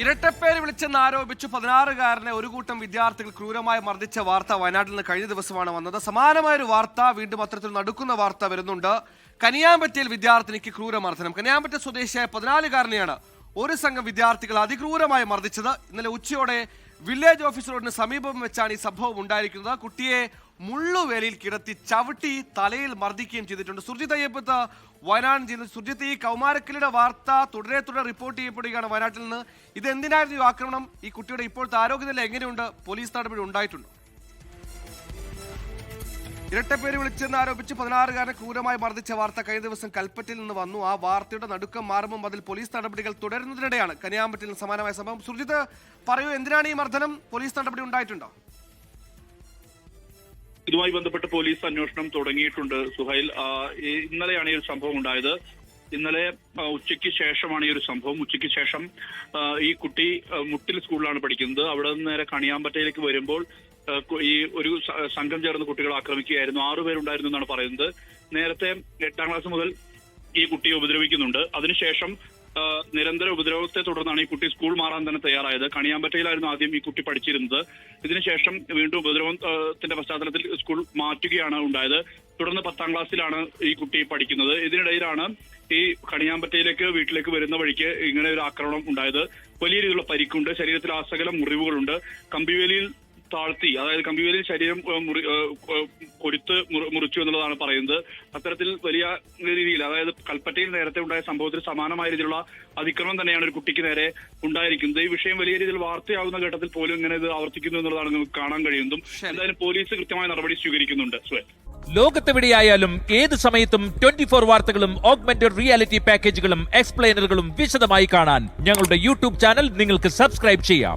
ഇരട്ടപ്പേര് വിളിച്ചെന്ന് ആരോപിച്ച് പതിനാറുകാരനെ ഒരു കൂട്ടം വിദ്യാർത്ഥികൾ ക്രൂരമായി മർദ്ദിച്ച വാർത്ത വയനാട്ടിൽ നിന്ന് കഴിഞ്ഞ ദിവസമാണ് വന്നത്. സമാനമായ ഒരു വാർത്ത വീണ്ടും അത്തരത്തിൽ നടക്കുന്ന വാർത്ത വരുന്നുണ്ട്. കനിയാമ്പറ്റയിൽ വിദ്യാർത്ഥിനിക്ക് ക്രൂരമർദ്ദനം കനിയാമ്പറ്റ സ്വദേശിയായ പതിനാലുകാരനെയാണ് ഒരു സംഘം വിദ്യാർത്ഥികൾ അതിക്രൂരമായി മർദ്ദിച്ചത്. ഇന്നലെ ഉച്ചയോടെ വില്ലേജ് ഓഫീസ് റോഡിന് സമീപം വെച്ചാണ് ഈ സംഭവം ഉണ്ടായിരിക്കുന്നത്. കുട്ടിയെ മുള്ളുവേലിയിൽ കിടത്തി ചവിട്ടി തലയിൽ മർദ്ദിക്കുകയും ചെയ്തിട്ടുണ്ട്. സുർജിത് അയ്യപ്പത്ത് വയനാട് ജില്ല സുർജിത്ത് ഈ കൗമാരക്കലിയുടെ വാർത്ത തുടരെ തുടരെ റിപ്പോർട്ട് ചെയ്യപ്പെടുകയാണ് വയനാട്ടിൽ നിന്ന്. ഇത് എന്തിനായിരുന്നു ഈ ആക്രമണം? ഈ കുട്ടിയുടെ ഇപ്പോഴത്തെ ആരോഗ്യനില എങ്ങനെയുണ്ട്? പോലീസ് നടപടി ഉണ്ടായിട്ടുണ്ടോ? ഇരട്ടപ്പേര് വിളിച്ചെന്ന് ആരോപിച്ച് പതിനാറുകാരനെ ക്രൂരമായി മർദ്ദിച്ച വാർത്ത കഴിഞ്ഞ ദിവസം കൽപ്പറ്റയിൽ നിന്ന് വന്നു. ആ വാർത്തയുടെ നടുക്കം മാറുമ്പോൾ അതിൽ പോലീസ് നടപടികൾ തുടരുന്നതിനിടെയാണ്. കനിയാമ്പറ്റിൽ സമാനമായ സംഭവം. സുർജിത് പറയൂ എന്തിനാണ് ഈ മർദ്ദനം? പോലീസ് നടപടി ഉണ്ടായിട്ടുണ്ടോ? ഇതുമായി ബന്ധപ്പെട്ട് പോലീസ് അന്വേഷണം തുടങ്ങിയിട്ടുണ്ട് സുഹൈൽ. ഇന്നലെയാണ് ഈ ഒരു സംഭവം ഉണ്ടായത്. ഇന്നലെ ഉച്ചയ്ക്ക് ശേഷമാണ് ഈ ഒരു സംഭവം. ഉച്ചയ്ക്ക് ശേഷം ഈ കുട്ടി മുട്ടിൽ സ്കൂളിലാണ് പഠിക്കുന്നത്. അവിടെ നിന്ന് നേരെ കണിയാമ്പറ്റയിലേക്ക് വരുമ്പോൾ ഈ ഒരു സംഘം ചേർന്ന് കുട്ടികളെ ആക്രമിക്കുകയായിരുന്നു. ആറുപേരുണ്ടായിരുന്നു എന്നാണ് പറയുന്നത്. നേരത്തെ എട്ടാം ക്ലാസ് മുതൽ ഈ കുട്ടിയെ ഉപദ്രവിക്കുന്നുണ്ട്. അതിനുശേഷം നിരന്തര ഉപദ്രവത്തെ തുടർന്നാണ് ഈ കുട്ടി സ്കൂൾ മാറാൻ തന്നെ തയ്യാറായത്. കണിയാമ്പറ്റയിലായിരുന്നു ആദ്യം ഈ കുട്ടി പഠിച്ചിരുന്നത്. ഇതിനുശേഷം വീണ്ടും ഉപദ്രവത്തിന്റെ പശ്ചാത്തലത്തിൽ സ്കൂൾ മാറ്റുകയാണ് ഉണ്ടായത്. തുടർന്ന് പത്താം ക്ലാസ്സിലാണ് ഈ കുട്ടി പഠിക്കുന്നത്. ഇതിനിടയിലാണ് ഈ കണിയാമ്പറ്റയിലേക്ക് വീട്ടിലേക്ക് വരുന്ന വഴിക്ക് ഇങ്ങനെ ഒരു ആക്രമണം ഉണ്ടായത്. വലിയ രീതിയിലുള്ള പരിക്കുണ്ട്. ശരീരത്തിൽ ആസകലം മുറിവുകളുണ്ട്. കമ്പിവേലിയിൽ താഴ്ത്തി അതായത് കമ്പിവേലിൽ ശരീരം മുറി കൊരുത്ത് മുറിച്ചു എന്നുള്ളതാണ് പറയുന്നത്. അത്തരത്തിൽ വലിയ രീതിയിൽ അതായത് കൽപ്പറ്റയിൽ നേരത്തെ ഉണ്ടായ സംഭവത്തിൽ സമാനമായ രീതിയിലുള്ള അതിക്രമം തന്നെയാണ് ഒരു കുട്ടിക്ക് നേരെ ഉണ്ടായിരിക്കുന്നത്. ഈ വിഷയം വലിയ രീതിയിൽ വാർത്തയാവുന്ന ഘട്ടത്തിൽ പോലും ഇങ്ങനെ ഇത് ആവർത്തിക്കുന്നു എന്നുള്ളതാണ് നമുക്ക് കാണാൻ കഴിയുന്നതും. എന്തായാലും പോലീസ് കൃത്യമായ നടപടി സ്വീകരിക്കുന്നുണ്ട് സുഹേൽ. ലോകത്തെവിടെയായാലും ഏത് സമയത്തും ട്വന്റി ഫോർ വാർത്തകളും ഓഗ്മെന്റഡ് റിയാലിറ്റി പാക്കേജുകളും എക്സ്പ്ലെയിനറുകളും വിശദമായി കാണാൻ ഞങ്ങളുടെ യൂട്യൂബ് ചാനൽ നിങ്ങൾക്ക് സബ്സ്ക്രൈബ് ചെയ്യാം.